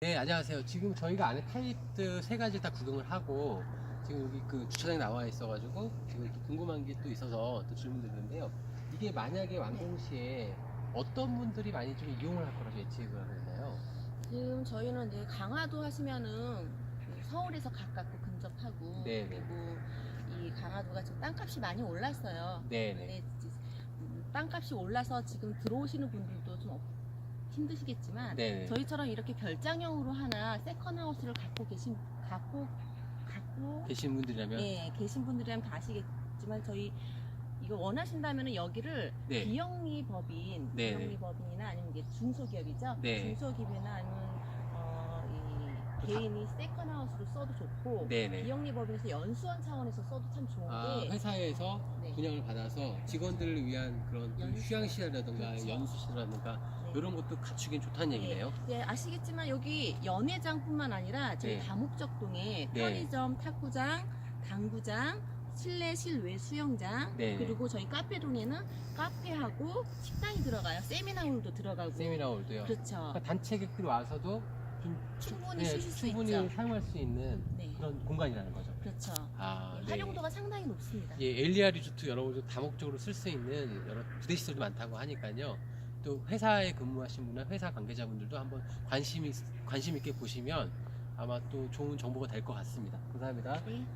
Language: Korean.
네, 안녕하세요. 지금 저희가 안에 타입들 세 가지 다 구경을 하고 지금 여기 그 주차장에 나와 있어 가지고 지금 이렇게 궁금한 게 또 있어서 또 질문 드리는데요. 이게 만약에 완공 시에 어떤 분들이 많이 좀 이용을 할 거라고 예측을 하나요? 지금 저희는 이제 강화도 하시면은 그 서울에서 가깝고 근접하고 네네. 그리고 이 강화도가 지금 땅값이 많이 올랐어요. 네네. 근데 이제 음, 땅값이 올라서 지금 들어오시는 분들도 좀 없- 힘드시겠지만 네네. 저희처럼 이렇게 별장형으로 하나 세컨 하우스를 갖고 계신 갖고 갖고 계신 분들이라면 예, 계신 분들이라면 다 아시겠지만 저희 이거 원하신다면 여기를 네. 비영리 법인, 네네. 비영리 법인이나 아니면 이게 중소기업이죠. 네. 중소기업이나 아니면 개인이 세컨하우스로 써도 좋고 네네. 비영리법인에서 연수원 차원에서 써도 참 좋은데 아, 회사에서 네. 분양을 받아서 직원들을 위한 그런 연수. 휴양시설이라든가 그렇죠. 연수시설이라든가 네. 이런 것도 갖추긴 좋다는 네. 얘기네요. 네, 아시겠지만 여기 연회장뿐만 아니라 저희 네. 다목적동에 네. 편의점, 탁구장, 당구장, 실내 실외 수영장 네. 그리고 저희 카페동에는 카페하고 식당이 들어가요. 세미나홀도 들어가고 세미나홀도요. 그렇죠. 그러니까 단체객들이 와서도 좀 충분히 네, 쉬실 수 충분히 있죠. 사용할 수 있는 네. 그런 공간이라는 거죠. 그렇죠. 아, 네, 활용도가 상당히 높습니다. 예, 엘리아 리조트 여러분들 다목적으로 쓸 수 있는 여러 부대 시설도 많다고 하니까요. 또 회사에 근무하신 분이나 회사 관계자분들도 한번 관심 있, 관심 있게 보시면 아마 또 좋은 정보가 될 것 같습니다. 감사합니다. 네,